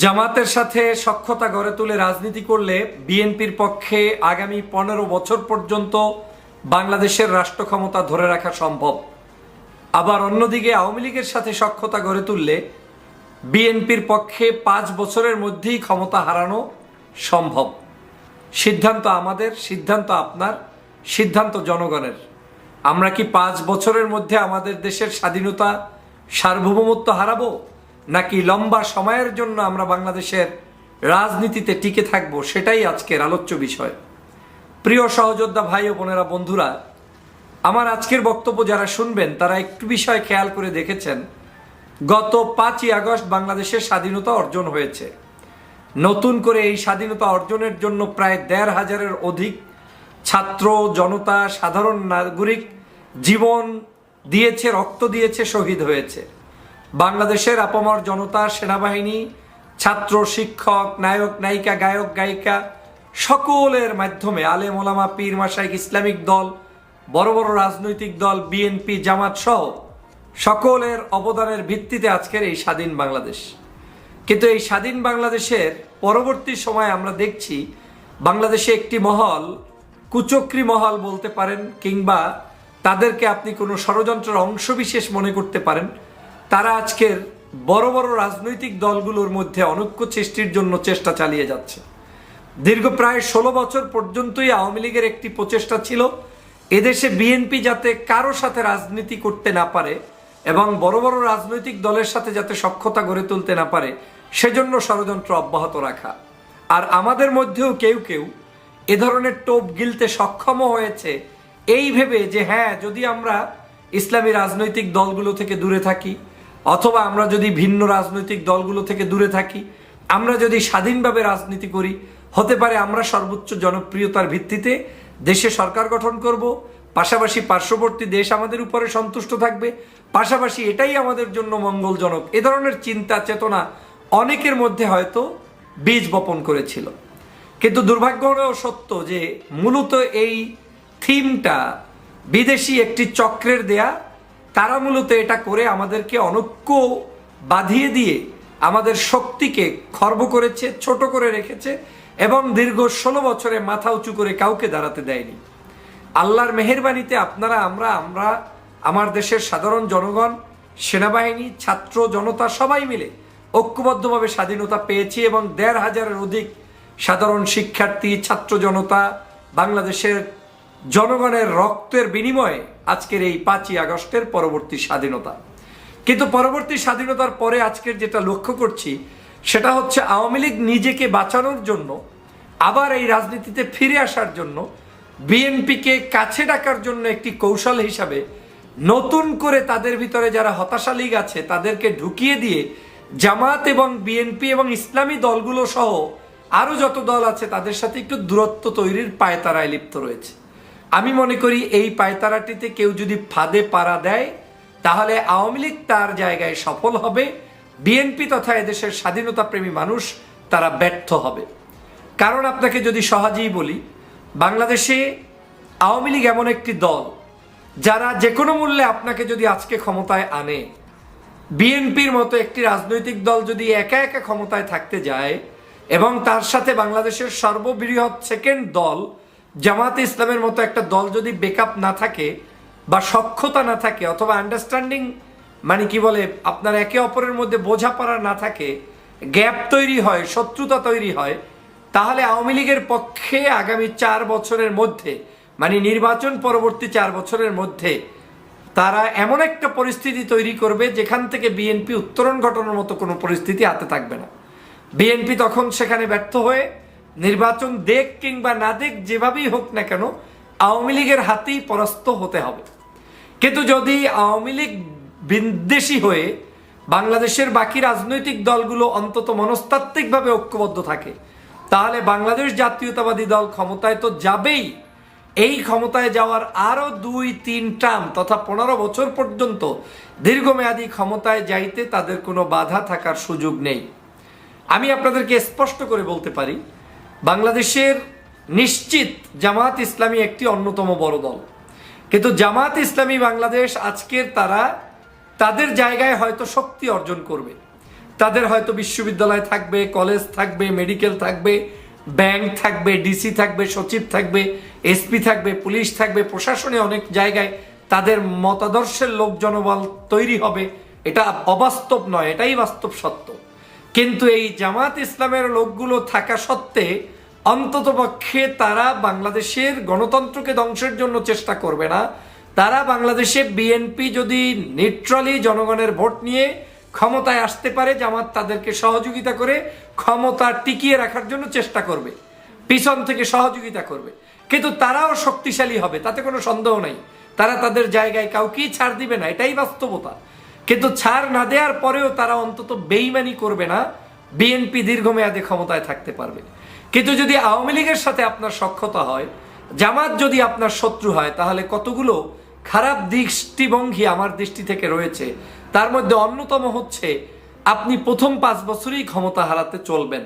জামাতের সাথে সক্ষতা গড়ে তুলে রাজনীতি করলে বিএনপির পক্ষে আগামী পনেরো বছর পর্যন্ত বাংলাদেশের রাষ্ট্র ক্ষমতা ধরে রাখা সম্ভব। আবার অন্যদিকে আওয়ামী লীগের সাথে সক্ষতা গড়ে তুললে বিএনপির পক্ষে পাঁচ বছরের মধ্যেই ক্ষমতা হারানো সম্ভব। সিদ্ধান্ত আমাদের, সিদ্ধান্ত আপনার, সিদ্ধান্ত জনগণের। আমরা কি পাঁচ বছরের মধ্যে আমাদের দেশের স্বাধীনতা সার্বভৌমত্ব হারাবো? নাকি লম্বা সময়ের জন্য আমরা বাংলাদেশের রাজনীতিতে টিকে থাকব, সেটাই আজকের আলোচ্য বিষয়। প্রিয় সহযোদ্ধা ভাই ও বোনেরা, বন্ধুরা, আমার আজকের বক্তব্য যারা শুনবেন, তারা একটু বিষয় খেয়াল করে দেখেছেন। গত পাঁচই আগস্ট বাংলাদেশের স্বাধীনতা অর্জন হয়েছে। নতুন করে এই স্বাধীনতা অর্জনের জন্য প্রায় দেড় হাজারের অধিক ছাত্র, জনতা, সাধারণ নাগরিক জীবন দিয়েছে, রক্ত দিয়েছে, শহীদ হয়েছে। বাংলাদেশের আপামর জনতা, সেনাবাহিনী, ছাত্র, শিক্ষক, নায়ক, নায়িকা, গায়ক, গায়িকা সকলের মাধ্যমে আলে মোলামা পীর মাসাইক ইসলামিক দল, বড় বড় রাজনৈতিক দল, বিএনপি, জামাত সহ সকলের অবদানের ভিত্তিতে আজকের এই স্বাধীন বাংলাদেশ। কিন্তু এই স্বাধীন বাংলাদেশের পরবর্তী সময়ে আমরা দেখছি বাংলাদেশে একটি মহল, কুচক্রি মহল বলতে পারেন কিংবা তাদেরকে আপনি কোনো ষড়যন্ত্রের অংশবিশেষ মনে করতে পারেন। তারা আজকের বড় বড় রাজনৈতিক দলগুলোর মধ্যে অনৈক্য সৃষ্টির জন্য চেষ্টা চালিয়ে যাচ্ছে। দীর্ঘ প্রায় ষোলো বছর পর্যন্তই আওয়ামী লীগের একটি প্রচেষ্টা ছিল, এদেশে বিএনপি যাতে কারও সাথে রাজনীতি করতে না পারে এবং বড় বড় রাজনৈতিক দলের সাথে যাতে সক্ষতা গড়ে তুলতে না পারে, সেজন্য ষড়যন্ত্র অব্যাহত রাখা। আর আমাদের মধ্যেও কেউ কেউ এ ধরনের টোপ গিলতে সক্ষমও হয়েছে এই ভেবে যে হ্যাঁ যদি আমরা ইসলামী রাজনৈতিক দলগুলো থেকে দূরে থাকি অথবা আমরা যদি ভিন্ন রাজনৈতিক দলগুলো থেকে দূরে থাকি, আমরা যদি স্বাধীনভাবে রাজনীতি করি, হতে পারে আমরা সর্বোচ্চ জনপ্রিয়তার ভিত্তিতে দেশে সরকার গঠন করব, পাশাপাশি পার্শ্ববর্তী দেশ আমাদের উপরে সন্তুষ্ট থাকবে, পাশাপাশি এটাই আমাদের জন্য মঙ্গলজনক। এ ধরনের চিন্তা, চেতনা অনেকের মধ্যে হয়তো বীজ বপন করেছিল। কিন্তু দুর্ভাগ্য সত্য যে মূলত এই থিমটা বিদেশি একটি চক্রের দেয়া তারা মূলত এটা করে আমাদেরকে অনৈক্য বাঁধিয়ে দিয়ে আমাদের শক্তিকে খর্ব করেছে, ছোট করে রেখেছে এবং দীর্ঘ ষোলো বছরে মাথা উঁচু করে কাউকে দাঁড়াতে দেয়নি। আল্লাহর মেহেরবানিতে আপনারা, আমরা আমরা, আমার দেশের সাধারণ জনগণ, সেনাবাহিনী, ছাত্র জনতা সবাই মিলে ঐক্যবদ্ধভাবে স্বাধীনতা পেয়েছি এবং দেড় হাজারের অধিক সাধারণ শিক্ষার্থী, ছাত্র জনতা, বাংলাদেশের জনগণের রক্তের বিনিময়ে আজকের এই পাঁচই আগস্টের পরবর্তী স্বাধীনতা। কিন্তু পরবর্তী স্বাধীনতার পরে আজকের যেটা লক্ষ্য করছি, সেটা হচ্ছে আওয়ামী লীগ নিজেকে বাঁচানোর জন্য, আবার এই রাজনীতিতে ফিরে আসার জন্য, বিএনপিকে কাছে ডাকার জন্য একটি কৌশল হিসাবে নতুন করে তাদের ভিতরে যারা হতাশা লীগ আছে, তাদেরকে ঢুকিয়ে দিয়ে জামাত এবং বিএনপি এবং ইসলামী দলগুলো সহ আরও যত দল আছে, তাদের সাথে একটু দূরত্ব তৈরির পায়তারায় লিপ্ত রয়েছে। আমি মনে করি এই পায়তারাটিতে কেউ যদি ফাঁদে পাড়া দেয়, তাহলে আওয়ামী লীগ তার জায়গায় সফল হবে, বিএনপি তথা এদেশের স্বাধীনতাপ্রেমী মানুষ তারা ব্যর্থ হবে। কারণ আপনাকে যদি সহজেই বলি, বাংলাদেশে আওয়ামী লীগ এমন একটি দল, যারা যে কোনো মূল্যে আপনাকে যদি আজকে ক্ষমতায় আনে, বিএনপির মতো একটি রাজনৈতিক দল যদি একা একা ক্ষমতায় থাকতে যায়, এবং তার সাথে বাংলাদেশের সর্ববৃহৎ সেকেন্ড দল জামাতে ইসলামের মতো একটা দল যদি বেকআপ না থাকে বা সক্ষতা না থাকে অথবা আন্ডারস্ট্যান্ডিং মানে কি বলে, আপনার একে অপরের মধ্যে বোঝাপড়া না থাকে গ্যাপ তৈরি হয়, শত্রুতা তৈরি হয়, তাহলে আওয়ামী লীগের পক্ষে আগামী চার বছরের মধ্যে মানে নির্বাচন পরবর্তী চার বছরের মধ্যে, তারা এমন একটা পরিস্থিতি তৈরি করবে যেখান থেকে বিএনপি উত্তরণ ঘটানোর মতো কোনো পরিস্থিতি হাতে থাকবে না। বিএনপি তখন সেখানে ব্যর্থ হয়ে নির্বাচন দেখ কিংবা না দেখ, যেভাবেই হোক না কেন, আওয়ামী লীগের হাতেই পরাস্ত হতে হবে। কিন্তু যদি আওয়ামী লীগ বিদ্বেষী হয়ে বাংলাদেশের বাকি রাজনৈতিক দলগুলো অন্তত মনস্তাত্ত্বিকভাবে ঐক্যবদ্ধ থাকে, তাহলে বাংলাদেশ জাতীয়তাবাদী দল ক্ষমতায় তো যাবেই। এই ক্ষমতায় যাওয়ার আরও দুই, তিন টার্ম তথা পনেরো বছর পর্যন্ত দীর্ঘমেয়াদী ক্ষমতায় যাইতে তাদের কোনো বাধা থাকার সুযোগ নেই। আমি আপনাদেরকে স্পষ্ট করে বলতে পারি বাংলাদেশের নিশ্চিত জামাত ইসলামী একটি অন্যতম বড় দল। কিন্তু জামাত ইসলামী বাংলাদেশ আজকের তারা তাদের জায়গায় হয়তো শক্তি অর্জন করবে। তাদের হয়তো বিশ্ববিদ্যালয় থাকবে, কলেজ থাকবে, মেডিকেল থাকবে, ব্যাংক থাকবে, ডিসি থাকবে, সচিব থাকবে, এসপি থাকবে, পুলিশ থাকবে, প্রশাসনে অনেক জায়গায় তাদের মতাদর্শের লোক জনবল তৈরি হবে। এটা অবাস্তব নয়, এটাই বাস্তব সত্য। কিন্তু এই জামাত ইসলামের লোকগুলো থাকা সত্ত্বে অন্ততপক্ষে তারা বাংলাদেশের গণতন্ত্রকে ধ্বংসের জন্য চেষ্টা করবে না। তারা বাংলাদেশে বিএনপি যদি নিউট্রালি জনগণের ভোট নিয়ে ক্ষমতায় আসতে পারে, জামাত তাদেরকে সহযোগিতা করে ক্ষমতা টিকিয়ে রাখার জন্য চেষ্টা করবে, পিছন থেকে সহযোগিতা করবে। কিন্তু তারাও শক্তিশালী হবে, তাতে কোনো সন্দেহ নেই। তারা তাদের জায়গায় কাউকেই ছাড় দিবে না, এটাই বাস্তবতা। কিন্তু ছাড় না দেওয়ার পরেও তারা অন্তত বেইমানি করবে না বিএনপি দীর্ঘমেয়াদে ক্ষমতায় থাকতে পারবে। কিন্তু যদি আওয়ামী লীগের সাথে আপনার সক্ষতা হয়, জামাত যদি আপনার শত্রু হয়, তাহলে কতগুলো খারাপ দৃষ্টিভঙ্গি আমার দৃষ্টি থেকে রয়েছে। তার মধ্যে অন্যতম হচ্ছে, আপনি প্রথম পাঁচ বছরেই ক্ষমতা হারাতে চলবেন।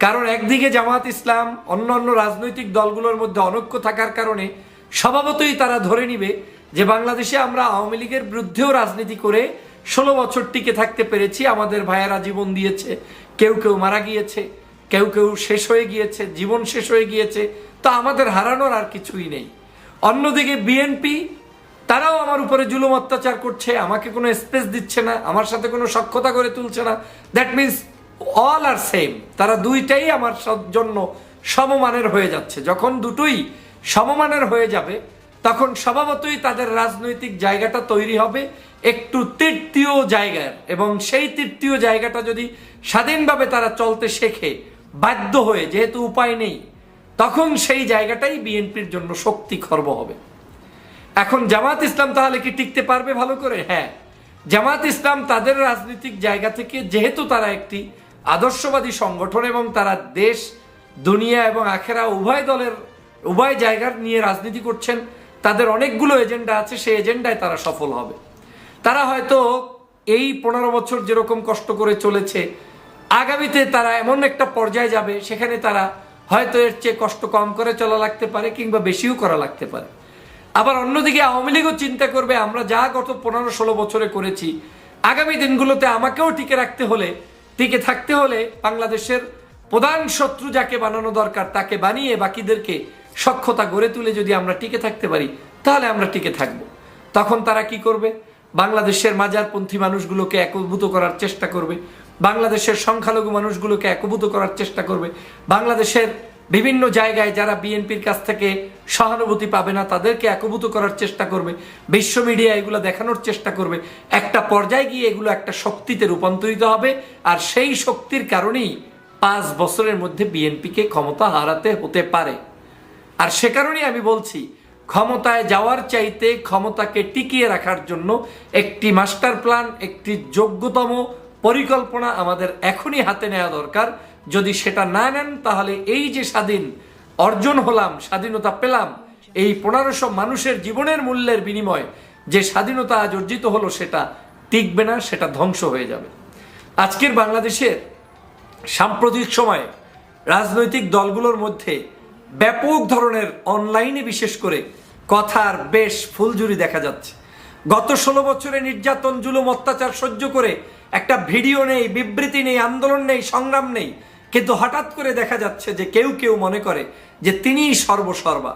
কারণ একদিকে জামাত ইসলাম, অন্য অন্য রাজনৈতিক দলগুলোর মধ্যে অনৈক্য থাকার কারণে স্বভাবতই তারা ধরে নিবে যে বাংলাদেশে আমরা আওয়ামী লীগের বিরুদ্ধেও রাজনীতি করে ষোলো বছর টিকে থাকতে পেরেছি, আমাদের ভাইয়েরা জীবন দিয়েছে, কেউ কেউ মারা গিয়েছে, কেউ কেউ শেষ হয়ে গিয়েছে, জীবন শেষ হয়ে গিয়েছে, তো আমাদের হারানোর আর কিছুই নেই। অন্যদিকে বিএনপি তারাও আমার উপরে জুলুম অত্যাচার করছে, আমাকে কোনো স্পেস দিচ্ছে না, আমার সাথে কোনো সক্ষতা করে তুলছে না। That means all are same তারা দুইটাই আমার জন্য সমমানের হয়ে যাচ্ছে। যখন দুটোই সমমানের হয়ে যাবে তখন স্বভাবতই তাদের রাজনৈতিক জায়গাটা তৈরি হবে একটু তৃতীয় জায়গার এবং সেই তৃতীয় জায়গাটা যদি স্বাধীনভাবে তারা চলতে শেখে, বাধ্য হয়ে, যেহেতু উপায় নেই, তখন সেই জায়গাটাই বিএনপির জন্য শক্তি খর্ব হবে। এখন জামাত ইসলাম তাহলে কি টিকতে পারবে ভালো করে? হ্যাঁ। জামাত ইসলাম তাদের রাজনৈতিক জায়গা থেকে, যেহেতু তারা একটি আদর্শবাদী সংগঠন এবং তারা দেশ, দুনিয়া এবং আখেরা উভয় দলের, উভয় জায়গার নিয়ে রাজনীতি করছেন তাদের অনেকগুলো এজেন্ডা আছে, সেই এজেন্ডায় তারা সফল হবে। তারা হয়তো এই পনেরো বছর যেরকম কষ্ট করে চলেছে, আগামীতে তারা এমন একটা পর্যায়ে যাবে, সেখানে তারা হয়তো এর চেয়ে কষ্ট কম করে চলা লাগতে পারে কিংবা বেশিও করা লাগতে পারে। আবার অন্যদিকে আওয়ামী লীগও চিন্তা করবে, আমরা যা গত পনেরো ষোলো বছরে করেছি, আগামী দিনগুলোতে আমাকেও টিকে রাখতে হলে, টিকে থাকতে হলে বাংলাদেশের প্রধান শত্রু যাকে বানানো দরকার তাকে বানিয়ে বাকিদেরকে সক্ষতা গড়ে তুলে যদি আমরা টিকে থাকতে পারি, তাহলে আমরা টিকে থাকব। তখন তারা কি করবে? বাংলাদেশের মাজারপন্থী মানুষগুলোকে একভূত করার চেষ্টা করবে। বাংলাদেশের সংখ্যালঘু মানুষগুলোকে একভূত করার চেষ্টা করবে। বাংলাদেশের বিভিন্ন জায়গায় যারা বিএনপির কাছ থেকে সহানুভূতি পাবে না, তাদেরকে একভূত করার চেষ্টা করবে। বিশ্ব মিডিয়া এগুলো দেখানোর চেষ্টা করবে। একটা পর্যায়ে গিয়ে এগুলো একটা শক্তিতে রূপান্তরিত হবে আর সেই শক্তির কারণেই পাঁচ বছরের মধ্যে বিএনপিকে ক্ষমতা হারাতে হতে পারে। আর সে কারণেই আমি বলছি, ক্ষমতায় যাওয়ার চাইতে ক্ষমতাকে টিকিয়ে রাখার জন্য একটি মাস্টার প্ল্যান, একটি যোগ্যতম পরিকল্পনা আমাদের এখনই হাতে নেওয়া দরকার। যদি সেটা না নেন, তাহলে এই যে স্বাধীন অর্জন হলাম, স্বাধীনতা পেলাম, এই পনেরোশো মানুষের জীবনের মূল্যের বিনিময়ে যে স্বাধীনতা আজ অর্জিত হলো, সেটা টিকবে না, সেটা ধ্বংস হয়ে যাবে। আজকের বাংলাদেশের সাম্প্রতিক সময়ে রাজনৈতিক দলগুলোর মধ্যে ব্যাপক ধরনের অনলাইনে বিশেষ করে কথার বেশ ফুলঝুরি দেখা যাচ্ছে। গত ষোলো বছরে নির্যাতন, জুলুম, অত্যাচার সহ্য করে একটা ভিডিও নেই, বিবৃতি নেই, আন্দোলন নেই, সংগ্রাম নেই। কিন্তু হঠাৎ করে দেখা যাচ্ছে যে কেউ কেউ মনে করে যে তিনিই সর্বসর্বা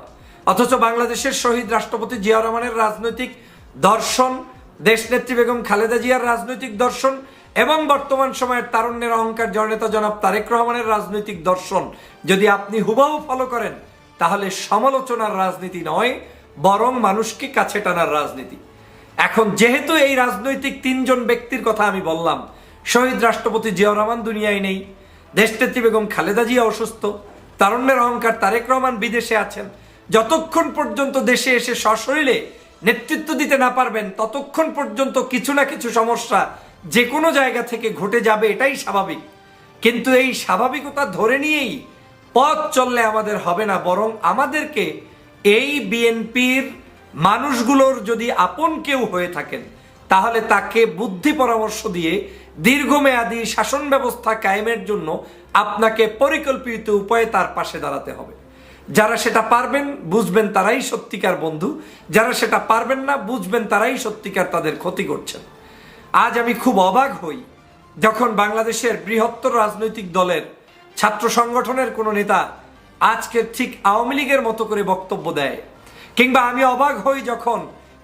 অথচ বাংলাদেশের শহীদ রাষ্ট্রপতি জিয়া রহমানের রাজনৈতিক দর্শন, দেশনেত্রী বেগম খালেদা জিয়ার রাজনৈতিক দর্শন এবং বর্তমান সময়ের তারুণ্যের অহংকার জননেতা জনাব তারেক রহমানের রাজনৈতিক দর্শন যদি আপনি হুবাহু ফলো করেন, তাহলে সমালোচনার রাজনীতি নয়, বরং মানুষকে কাছে টানার রাজনীতি। এখন যেহেতু এই রাজনৈতিক তিনজন ব্যক্তির কথা আমি বললাম, শহীদ রাষ্ট্রপতি জিয়া রহমান দুনিয়ায় নেই, দেশনেত্রী বেগম খালেদা জিয়া অসুস্থ, তারুণ্যের অহংকার তারেক রহমান বিদেশে আছেন, যতক্ষণ পর্যন্ত দেশে এসে সশরীরে নেতৃত্ব দিতে না পারবেন, ততক্ষণ পর্যন্ত কিছু না কিছু সমস্যা যে কোনো জায়গা থেকে ঘটে যাবে এটাই স্বাভাবিক। কিন্তু এই স্বাভাবিকতা ধরে নিয়েই পথ চললে আমাদের হবে না, বরং আমাদেরকে এই বিএনপির মানুষগুলোর যদি আপন কেউ হয়ে থাকেন, তাহলে তাকে বুদ্ধি পরামর্শ দিয়ে দীর্ঘমেয়াদী শাসন ব্যবস্থা কায়েমের জন্য আপনাকে পরিকল্পিত উপায়ে তার পাশে দাঁড়াতে হবে। যারা সেটা পারবেন, বুঝবেন তারাই সত্যিকার বন্ধু, যারা সেটা পারবেন না, বুঝবেন তারাই সত্যিকার তাদের ক্ষতি করছেন। আজ আমি খুব অবাক হই যখন বাংলাদেশের বৃহত্তর রাজনৈতিক দলের ছাত্র সংগঠনের কোনো নেতা আজকে ঠিক আওয়ামী লীগের মতো করে বক্তব্য দেয়। কিংবা আমি অবাক হই যখন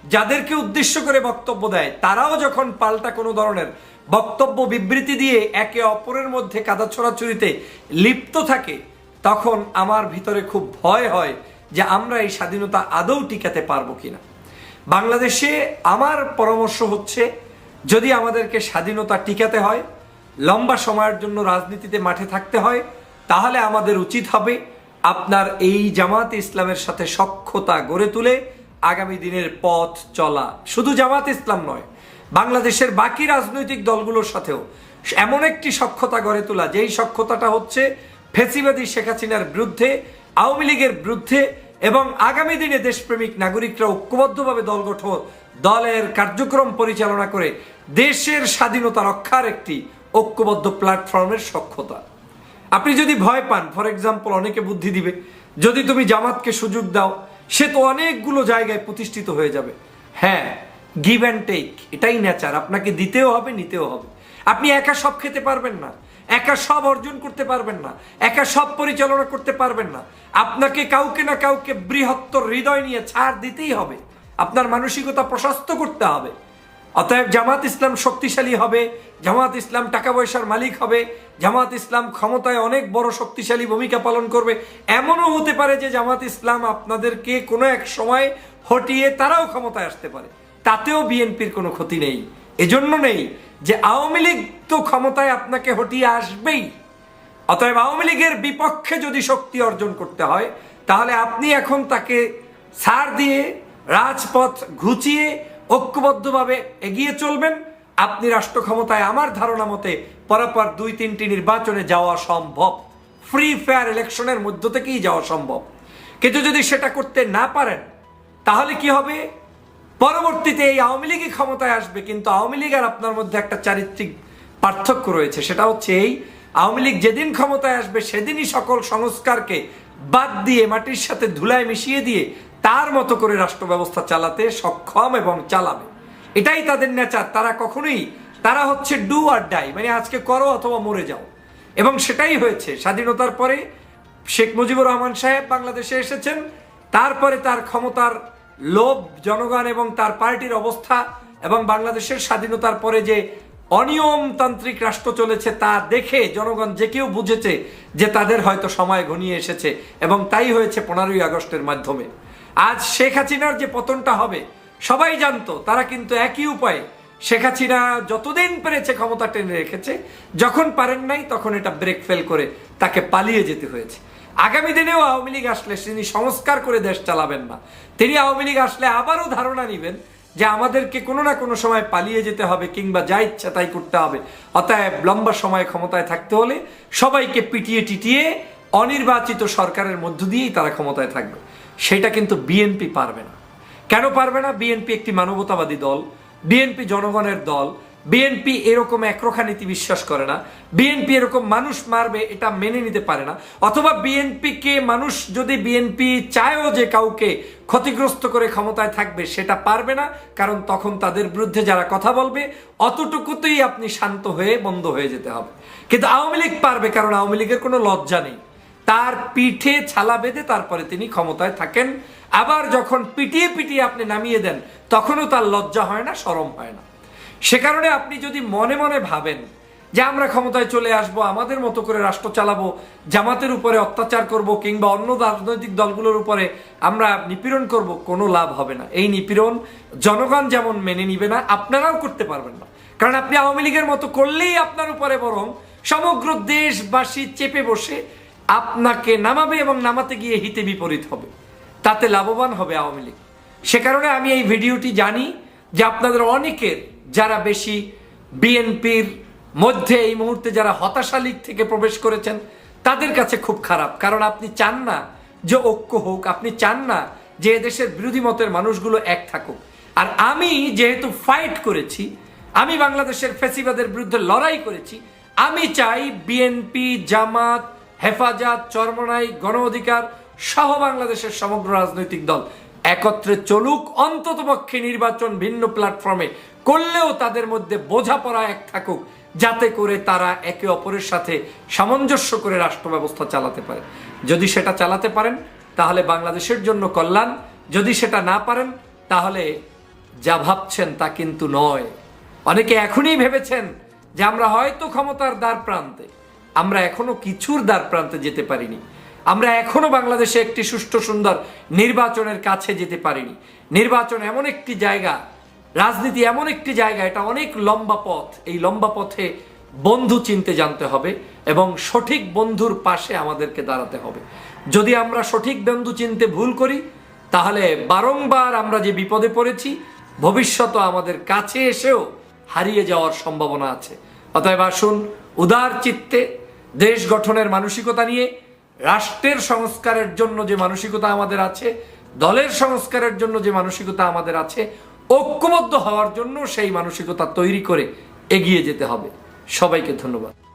যাদেরকে উদ্দেশ্য করে বক্তব্য দেয়, তারাও যখন পাল্টা কোনো ধরনের বক্তব্য বিবৃতি দিয়ে একে অপরের মধ্যে কাদা ছড়াছড়িতে লিপ্ত থাকে, তখন আমার ভিতরে খুব ভয় হয় যে আমরা এই স্বাধীনতা আদৌ টিকাতে পারব কিনা। বাংলাদেশে আমার পরামর্শ হচ্ছে যদি আমাদেরকে স্বাধীনতা টিকাতে হয়, লম্বা সময়ের জন্য রাজনীতিতে মাঠে থাকতে হয়, তাহলে আমাদের উচিত হবে আপনার এই জামাত ইসলামের সাথে সক্ষতা গড়ে তুলে আগামী দিনের পথ চলা। শুধু জামাত ইসলাম নয়, বাংলাদেশের বাকি রাজনৈতিক দলগুলোর সাথেও এমন একটি সক্ষতা গড়ে তোলা, যেই সক্ষতাটা হচ্ছে ফেসিবাদী শেখ হাসিনার বিরুদ্ধে, আওয়ামী লীগের বিরুদ্ধে এবং আগামী দিনে দেশপ্রেমিক নাগরিকরা ঐক্যবদ্ধভাবে দল গঠন দলের কার্যক্রম পরিচালনা করে দেশের স্বাধীনতা রক্ষার একটি ঐক্যবদ্ধ প্ল্যাটফর্মের সক্ষতা। আপনি যদি ভয় পান ফর এক্সাম্পল অনেকে বুদ্ধি দিবে, যদি তুমি জামাতকে সুযোগ দাও, সে তো অনেকগুলো জায়গায় প্রতিষ্ঠিত হয়ে যাবে। হ্যাঁ গিভ অ্যান্ড টেক এটাই নেচার আপনাকে দিতেও হবে, নিতেও হবে। আপনি একা সব খেতে পারবেন না, একা সব অর্জন করতে পারবেন না, একা সব পরিচালনা করতে পারবেন না। আপনাকে কাউকে না কাউকে বৃহত্তর হৃদয় নিয়ে ছাড় দিতেই হবে। আপনার মানসিকতা প্রশস্ত করতে হবে। অতএব জামাত ইসলাম শক্তিশালী হবে, জামাত ইসলাম টাকা পয়সার মালিক হবে, জামাত ইসলাম ক্ষমতায় অনেক বড় শক্তিশালী ভূমিকা পালন করবে। এমনও হতে পারে যে জামাত ইসলাম আপনাদেরকে কোনো এক সময় হটিয়ে তারাও ক্ষমতায় আসতে পারে। তাতেও বিএনপির কোনো ক্ষতি নেই। এজন্য নেই যে আওয়ামী লীগ তো ক্ষমতায় আপনাকে হটিয়ে আসবেই। অতএব আওয়ামী লীগের বিপক্ষে যদি শক্তি অর্জন করতে হয়, তাহলে আপনি এখন তাকে সার দিয়ে রাজপথ ঘুচিয়ে ঐক্যবদ্ধভাবে এগিয়ে চলবেন। আপনি রাষ্ট্র ক্ষমতায় আমার ধারণা মতে পরপর দুই তিনটি নির্বাচনে যাওয়া সম্ভব। ফ্রি ফেয়ার ইলেকশনের মধ্য থেকেই যাওয়া সম্ভব। কিন্তু যদি সেটা করতে না পারেন, তাহলে কি হবে? পরবর্তীতে এই আওয়ামী লীগই ক্ষমতায় আসবে, কিন্তু আওয়ামী লীগ আর আপনার মধ্যে একটা চারিত্রিক পার্থক্য রয়েছে। সেটা হচ্ছে এই, আওয়ামী লীগ যেদিন ক্ষমতায় আসবে, সেদিনই সকল সংস্কারকে বাদ দিয়ে, মাটির সাথে ধুলায় মিশিয়ে দিয়ে তার মতো করে রাষ্ট্র ব্যবস্থা চালাতে সক্ষম এবং চালাবে। এটাই তাদের নেচার। তারা কখনোই, তারা হচ্ছে ডু আর ডাই মানে আজকে করো অথবা মরে যাও। এবং সেটাই হয়েছে। স্বাধীনতার পরে শেখ মুজিবুর রহমান সাহেব বাংলাদেশে এসেছেন। তারপরে তার ক্ষমতার লোভ, জনগণ এবং তার পার্টির অবস্থা এবং বাংলাদেশের স্বাধীনতার পরে যে অনিয়মতান্ত্রিক রাষ্ট্র চলেছে তা দেখে জনগণ যে কেউ বুঝেছে যে তাদের হয়তো সময় ঘনিয়ে এসেছে এবং তাই হয়েছে পনেরোই আগস্টের মাধ্যমে। আজ শেখ হাসিনার যে পতনটা হবে, সবাই জানতো, তারা কিন্তু একই উপায়ে শেখ হাসিনা যতদিন পেরেছে ক্ষমতা টেনে রেখেছে, যখন পারেন নাই তখন এটা ব্রেক ফেল করে তাকে পালিয়ে যেতে হয়েছে। আগামী দিনেও আওয়ামী লীগ আসলে তিনি সংস্কার করে দেশ চালাবেন না। তিনি আওয়ামী লীগ আসলে আবারও ধারণা নেবেন যে আমাদেরকে কোনো না কোনো সময় পালিয়ে যেতে হবে কিংবা যা ইচ্ছা তাই করতে হবে। অতএব লম্বা সময় ক্ষমতায় থাকতে হলে সবাইকে পিটিয়ে টিটিয়ে অনির্বাচিত সরকারের মধ্য দিয়েই তারা ক্ষমতায় থাকবে। সেটা কিন্তু বিএনপি পারবে না। কেন পারবে না? বিএনপি একটি মানবতাবাদী দল বিএনপি জনগণের দল বিএনপি এরকম একরোখা নীতি বিশ্বাস করে না বিএনপি এরকম মানুষ মারবে এটা মেনে নিতে পারে না, অথবা বিএনপিকে মানুষ যদি বিএনপি চায়ও যে কাউকে ক্ষতিগ্রস্ত করে ক্ষমতায় থাকবে সেটা পারবে না, কারণ তখন তাদের বিরুদ্ধে যারা কথা বলবে, অতটুকুতেই আপনি শান্ত হয়ে বন্ধ হয়ে যেতে হবে। কিন্তু আওয়ামী লীগ পারবে, কারণ আওয়ামী লীগের কোনো লজ্জা নেই। তার পিঠে ছালা বেঁধে তারপরে তিনি ক্ষমতায় থাকেন। আবার যখন পিটিয়ে পিটিয়ে আপনি নামিয়ে দেন, তখনও তার লজ্জা হয় না, সরম হয় না। সে কারণে আপনি যদি মনে মনে ভাবেন যে আমরা ক্ষমতায় চলে আসব, আমাদের মতো করে রাষ্ট্র চালাবো, জামাতের উপরে অত্যাচার করব, কিংবা অন্য রাজনৈতিক দলগুলোর উপরে আমরা নিপীড়ন করব, কোনো লাভ হবে না। এই নিপীড়ন জনগণ যেমন মেনে নিবে না, আপনারাও করতে পারবেন না। কারণ আপনি আওয়ামী লীগের মতো করলেই আপনার উপরে বরং সমগ্র দেশবাসী চেপে বসে আপনাকে নামাবে এবং নামাতে গিয়ে হিতে বিপরীত হবে। তাতে লাভবান হবে আওয়ামী লীগ। সে কারণে আমি এই ভিডিওটি জানি যে আপনাদের অনেকের যারা বেশি বিএনপির মধ্যে এই মুহূর্তে যারা হতাশা লীগ থেকে প্রবেশ করেছেন, তাদের কাছে খুব খারাপ। কারণ আপনি চান না যে ঐক্য হোক, আপনি চান না যে এদেশের বিরোধী মতের মানুষগুলো এক থাকুক। আর আমি যেহেতু ফাইট করেছি, আমি বাংলাদেশের ফেসিবাদের বিরুদ্ধে লড়াই করেছি, আমি চাই বিএনপি, জামাত হেফাজত, চরমনাই, গণ অধিকার সহ বাংলাদেশের সমগ্র রাজনৈতিক দল একত্রে চলুক, অন্ততপক্ষে নির্বাচন ভিন্ন প্ল্যাটফর্মে করলেও তাদের মধ্যে বোঝাপড়া এক থাকুক, যাতে করে তারা একে অপরের সাথে সামঞ্জস্য করে রাষ্ট্র ব্যবস্থা চালাতে পারে। যদি সেটা চালাতে পারেন, তাহলে বাংলাদেশের জন্য কল্যাণ। যদি সেটা না পারেন, তাহলে যা ভাবছেন তা কিন্তু নয়। অনেকে এখনই ভেবেছেন যে আমরা হয়তো ক্ষমতার দ্বার প্রান্তে আমরা এখনও কিছুর দ্বার প্রান্তে যেতে পারিনি। আমরা এখনও বাংলাদেশে একটি সুষ্ঠু সুন্দর নির্বাচনের কাছে যেতে পারিনি। নির্বাচন এমন একটি জায়গা, রাজনীতি এমন একটি জায়গা, এটা অনেক লম্বা পথ। এই লম্বা পথে বন্ধু চিনতে জানতে হবে এবং সঠিক বন্ধুর পাশে আমাদেরকে দাঁড়াতে হবে। যদি আমরা সঠিক বন্ধু চিনতে ভুল করি, তাহলে বারংবার আমরা যে বিপদে পড়েছি ভবিষ্যৎ আমাদের কাছে এসেও হারিয়ে যাওয়ার সম্ভাবনা আছে। অতএব আসুন উদার চিত্তে দেশ গঠনের মানসিকতা নিয়ে, রাষ্ট্রের সংস্কারের জন্য যে মানসিকতা আমাদের আছে, দলের সংস্কারের জন্য যে মানসিকতা আমাদের আছে, ঐক্যবদ্ধ হওয়ার জন্য সেই মানসিকতা তৈরি করে এগিয়ে যেতে হবে। সবাইকে ধন্যবাদ।